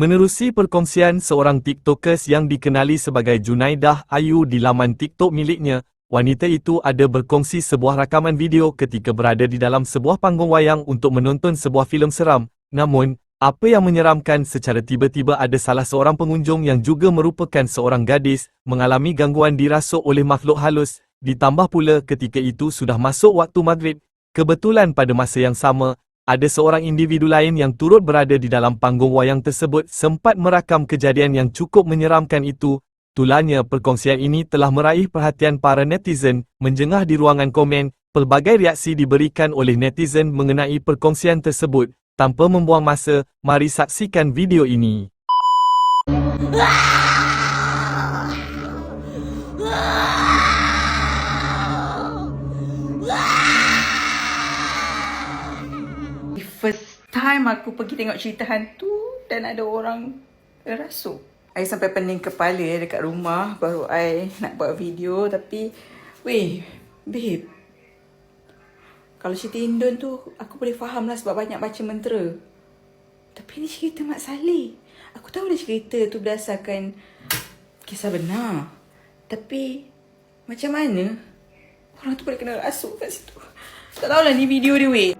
Menerusi perkongsian seorang TikTokers yang dikenali sebagai Junaidah Ayu di laman TikTok miliknya, wanita itu ada berkongsi sebuah rakaman video ketika berada di dalam sebuah panggung wayang untuk menonton sebuah filem seram. Namun, apa yang menyeramkan secara tiba-tiba ada salah seorang pengunjung yang juga merupakan seorang gadis mengalami gangguan dirasuk oleh makhluk halus, ditambah pula ketika itu sudah masuk waktu maghrib. Kebetulan pada masa yang sama, ada seorang individu lain yang turut berada di dalam panggung wayang tersebut sempat merakam kejadian yang cukup menyeramkan itu. Tulanya perkongsian ini telah meraih perhatian para netizen, menjengah di ruangan komen, pelbagai reaksi diberikan oleh netizen mengenai perkongsian tersebut. Tanpa membuang masa, mari saksikan video ini. First time aku pergi tengok cerita hantu dan ada orang rasuk. I sampai pening kepala dekat rumah baru I nak buat video tapi weh, babe. Kalau cerita Indon tu aku boleh faham lah sebab banyak baca mentera. Tapi ni cerita Mak Saleh. Aku tahu dia cerita tu berdasarkan kisah benar. Tapi macam mana orang tu boleh kena rasuk kat situ? Tak tahulah ni video dia weh.